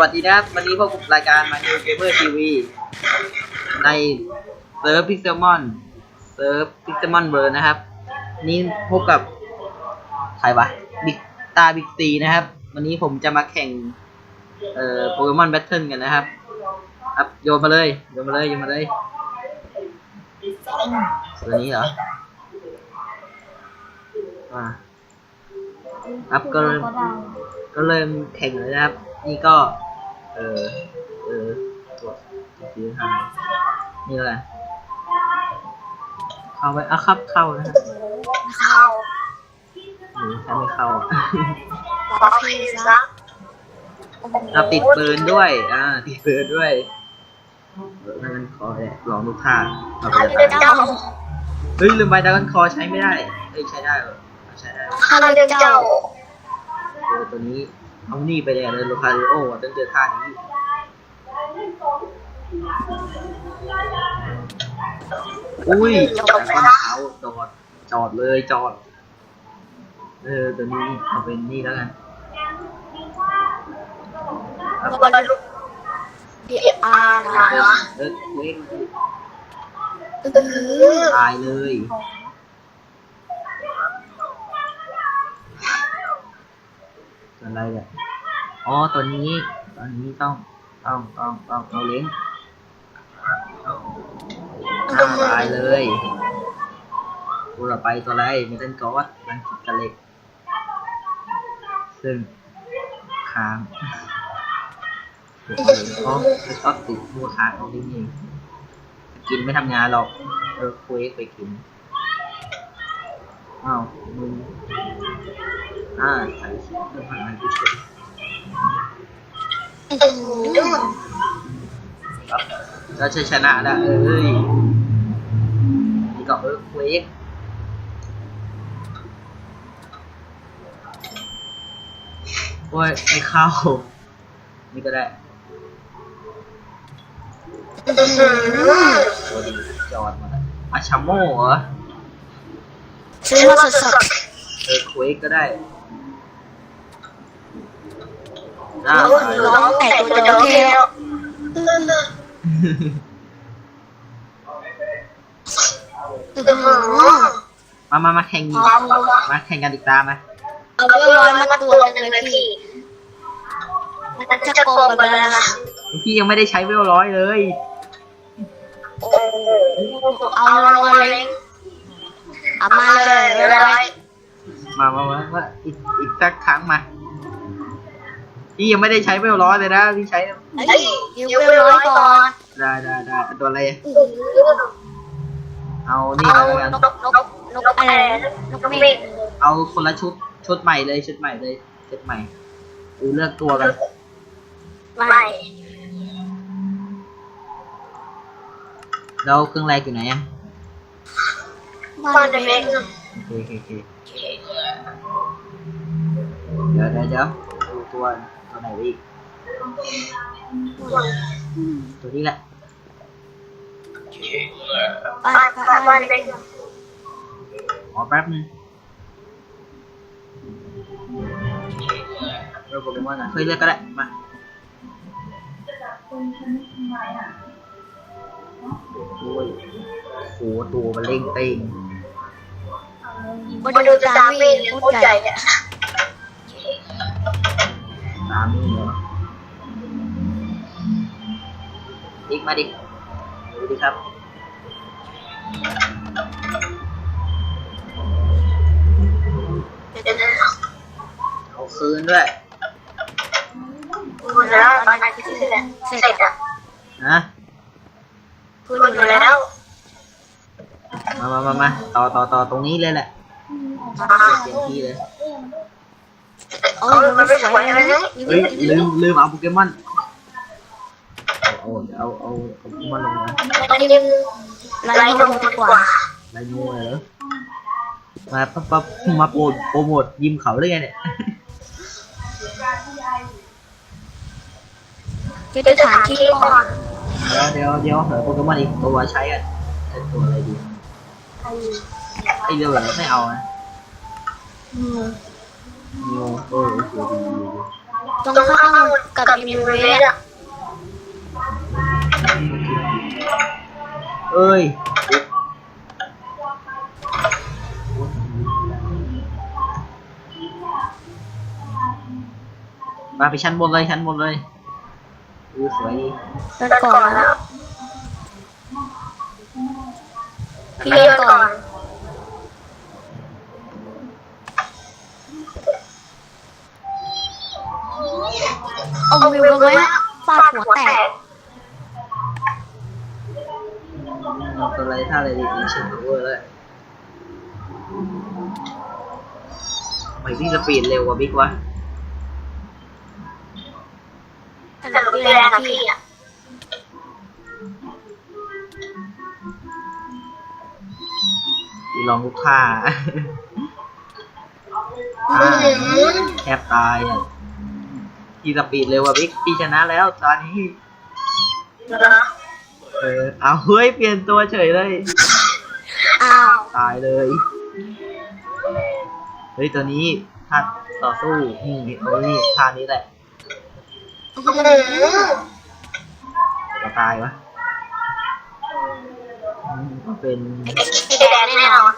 วัสดีนะครับ วันนี้พบกับรายการ My New Gamer TV ในเซิร์ฟพิกเซลมอนเซิร์ฟพิกเซลมอนเบอร์นะครับ นี่พบกับ ใครวะบิ๊กตาบิ๊กซีนะครับ วันนี้ผมจะมาแข่ง เอ่อโปเกมอนแบทเทิลกันนะครับครับโยนมาเลย โยนมาเลย โยนมาเลยตัวนี้เหรออ่าครับก็ก็เริ่มแข่งเลยนะครับ นี่ก็ เออ เออตัวสีทำนี่แหละเข้าไปอะครับเข้านะครับเข้าหรือถ้าไม่เข้าขอพีซะเราติดปืนด้วย อ่า ติดปืนด้วยเออนั่นคอเนี่ยลองดูท่าเราไปข้าจะเรือตายเจ้าเฮ้ยลืมไปดราก้อนคอใช้ไม่ได้เอ้ยใช้ได้เหรอใช้ได้ข้าเรือเจ้าเออตัวนี้ เอานี่ไปเลยเลยโลคาริโออะต้องเจอท่านี้อุ้ยดราก้อนเขาจอดจอดเลยจอด เออตัวนี้เอาเป็นนี่แล้วกันครับบอลลูกเดียอาร์นะเออเว้ยเออตายเลยตัวอะไรเนี่ย อ๋อตัวนี้ตัวนี้ต้องต้องต้องต้องเอาเลี้ยงอ่าตายเลยตัวต่อไปตัวอะไรเมทัลกอสรังคิดกระเล็ก ซึ่งค้างเดี๋ยวเลยอ๋อไม่ชอบติดมัวค้างเอาที่นี่กินไม่ทำงานหรอกเออคุยไปกินอ้าวมึงอ่าใส่ชุดเพื่อผ่านงานกูเฉย ครับแล้วชัยชนะแล้วเอ้ยนี่ก็เออคุยโอ้ยไม่เข้า นี่ก็ได้ตัวดีจอดมาแล้วอาชาโม่เหรอซื้อมาสดเออคุยก็ได้ ๆ อ้าวร้องแต่ตัวเดียวมามามาแข่งอีกมาแข่งกันอีกตามมาเอาไปร้อยมาตัวหนึ่งเลยพี่ มันจะโกงไปแล้วนะพี่ยังไม่ได้ใช้เวลร้อยเลยเอาลงมาเลยเอามาเลยร้อยมามามามาอีกอีกสักครั้งมา พี่ยังไม่ได้ใช้เวลร้อยเลยนะพี่ใช้เฮ้ยเดี๋ยวไปร้อยก่อนได้ได้ได้เอาตัวอะไรเอานี่เอาแล้วกันนกนกนกอะไรนกเมฆเอาคนละชุดชุดใหม่เลยชุดใหม่เลยชุดใหม่ดูเลือกตัวกันไม่แล้วเครื่องแรกอยู่ไหนอะบ้านเล็กโอเคโอเคโอเคเดี๋ยวเดี๋ยวเดี๋ยวดูตัว ตัวไหนอีกตัวนี้แหละบ้านบ้านเล็กขอแป๊บนึงเออโปเกมอนะเคยเลือกก็ได้ มาโอ้ยโหตัวมันเล่งเต้งมาดูจามีพูดใหญ่เนี่ย ตามนี่เหรออีกมาดิดูดิครับเอาคืนด้วยคุณแล้วตอนนั้นที่เสร็จเสร็จอะนะคุณอยู่แล้ว มามามามาต่อต่อต่อตรงนี้เลยแหละเปลี่ยนที่เลย โอ้ยมันไม่สวยเลยนะเฮ้ยลืมลืมเอาโปเกมอนเอาเอาเอาเอาโปเกมอนลงมามันยังไล่ลงดีกว่าไรงูเหรอมาปั๊บปั๊บมาโปรโปรโมทยิมเขาได้ไงเนี่ยจะได้ถามที่ก่อนเดี๋ยวเดี๋ยวเดี๋ยวหาโปเกมอนอีกตัวใช้อะใช้ตัวอะไรดีไอเรือแบบไม่เอานะ อืมนิวเออโอเคดีดีดีตรงข้ามกับอิมเวสอะเอ้ยมาไปชั้นบนเลยชั้นบนเลยดูสวยดีเดินก่อนแล้วพี่เดินก่อน เอาวิวลงไว้ฟาดหัวแตกเอาตัวอะไรท่าอะไรดีดีเชิงเวอร์เลยทำไม่วิ่งสปีดเร็วกว่าบิ๊กวะแต่เราพี่แรงอะพี่อะดีลองลูกค้าแทบตายอะ ที่สปีดเร็วกว่าบิ๊กพี่ชนะแล้วตอนนี้เหรอเออเอาเฮ้ยเปลี่ยนตัวเฉยเลย อ้าว ตายเลย เฮ้ยตัวนี้ท่าต่อสู้นี่เอานี่ท่านี้แหละอืมจะตายวะอืมก็เป็นสีแดงแน่นอน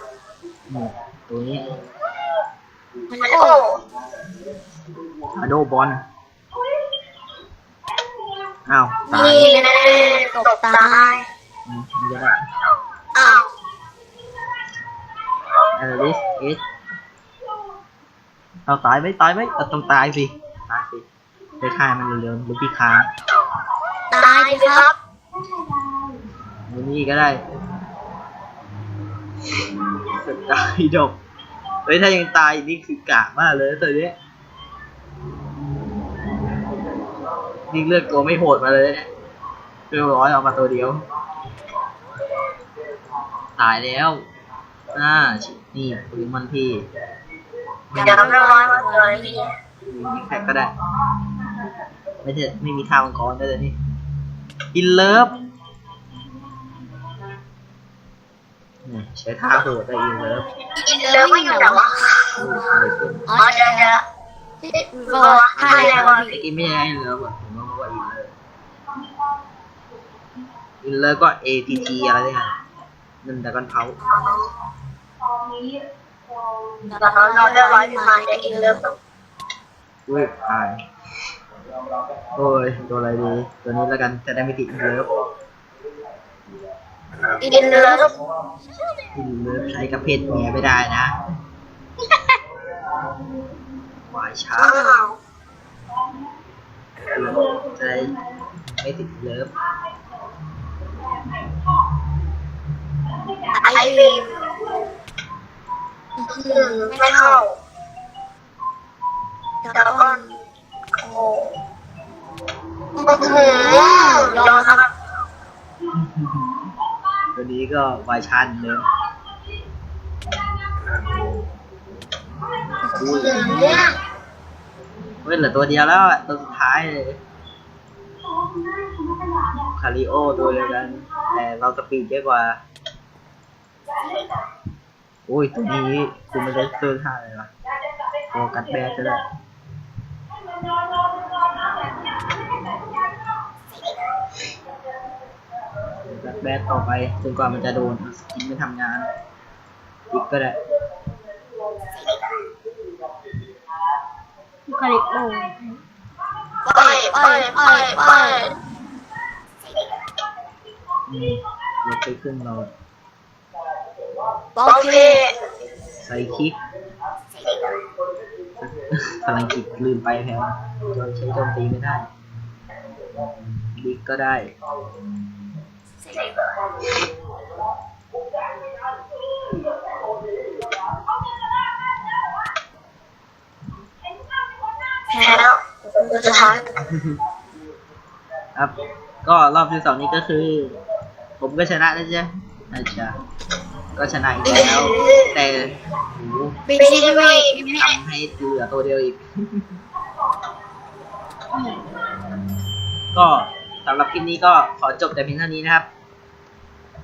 นี่ตัวนี้มันโอ้อาโดบอล อ้าวตายนี่แน่ตกตายอืมมันจะได้อ้าวเออลิสเอสเอาตายไหมตายไหมเอาต้องตายสิตายสิไปฆ่ามันเร็วๆลูกพี่ค้างตายดิครับวันนี้ก็ได้สุดตายดกเฮ้ยถ้ายังตายอีกนี่คือกะมากเลยนะตัวเนี้ย นี่เลือกตัวไม่โหดมาเลยเนี่ยเรียบร้อยเอามาตัวเดียว ตายแล้วอ่านี่ปืนมันพี่เดี๋ยวน้ำร้อนมาเลยพี่ยิงแพ็กก็ได้ ไม่ใช่ไม่มีท่ามังกรด้วยเลยนี่อินเลิฟนี่ใช้ท่าโหดได้อินเลิฟกินแล้วไม่อยู่หรอวะอ๋อเจอเจอบอกท่าแรงวะไอ้กินไม่ใช่อินเลิฟอะผมต้องว่าอินเลิฟ อินเลิฟก็ ATT อะไรเนี่ยนั่นแต่กันเผาเราเราเรียบร้อยมาจะกินเริ่มอุ้ยตายโอ้ยตัวอะไรดีตัวนี้แล้วกันจะได้ไม่ติดอินเลิฟกินเริ่มอินเลิฟใช้กับเพศเมียไม่ได้นะวายช้าอ้าวจะได้ไม่ติดเลิฟ ไอฟิล์มไม่เข้าแล้วก็โอ้โหยอมครับตัวนี้ก็วายชันเดิมอุ้ยเฮ้ยเหลือตัวเดียวแล้วอะตัวสุดท้ายเลยคาริโอตัวเดียวกัน แต่เราสปีดเยอะกว่าโอ้ยตัวนี้คุณไม่ได้เสื้อท่าเลยวะโฟกัสแบดก็ได้โฟกัสแบดต่อไปจนกว่ามันจะโดนสกินไม่ทำงานอีกก็ได้คาริโอไปไปไปไปอืมลดไปครึ่งเรา โอเคใส่คิกพลังจิตลืมไปแถวเราใช้โจมตีไม่ได้บิ๊กก็ได้แพ้แล้วสุดท้ายครับ ก็รอบที่สองนี้ก็คือ ผมก็ชนะแล้วจ้ะอาจารย์ ก็ชนะอีกแล้ว แต่โอ้โหไม่ใช่ไม่ไม่ทำให้เหลือตัวเดียวอีก ก็สำหรับคลิปนี้ก็ขอจบแต่เพียงเท่านี้นะครับ